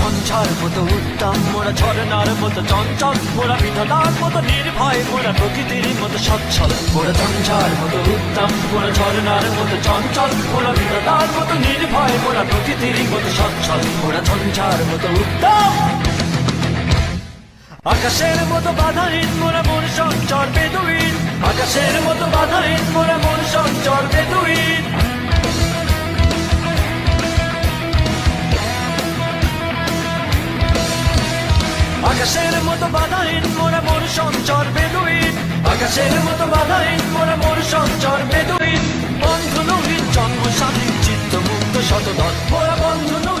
ঝঞ্ঝার মতো উত্তম, মোরা ঝরনার মতো চঞ্চল, মোরা বিধাতার মতো নির্ভয়, মোরা প্রকৃতির মতো সচ্ছল। মোরা ঝঞ্ঝার মতো উত্তম, মোরা ঝরনার মতো চঞ্চল, মোরা বিধাতার মতো নির্ভয়, মোরা প্রকৃতির মতো সচ্ছল। মোরা ঝঞ্ঝার মতো উত্তম। আকাশের মতো বাধাহীন, মোরা মন সঞ্চর আকাশের মতো বাধাহীন, মোরা মোর সঞ্চর বেদুইন। আকাশের মতো বাধাহীন, মোরা মোর সঞ্চর বেদুইন। বন্ধু নবীন জন্ম স্বাধীন চিত্ত মুক্ত শতদল মোরা বন্ধু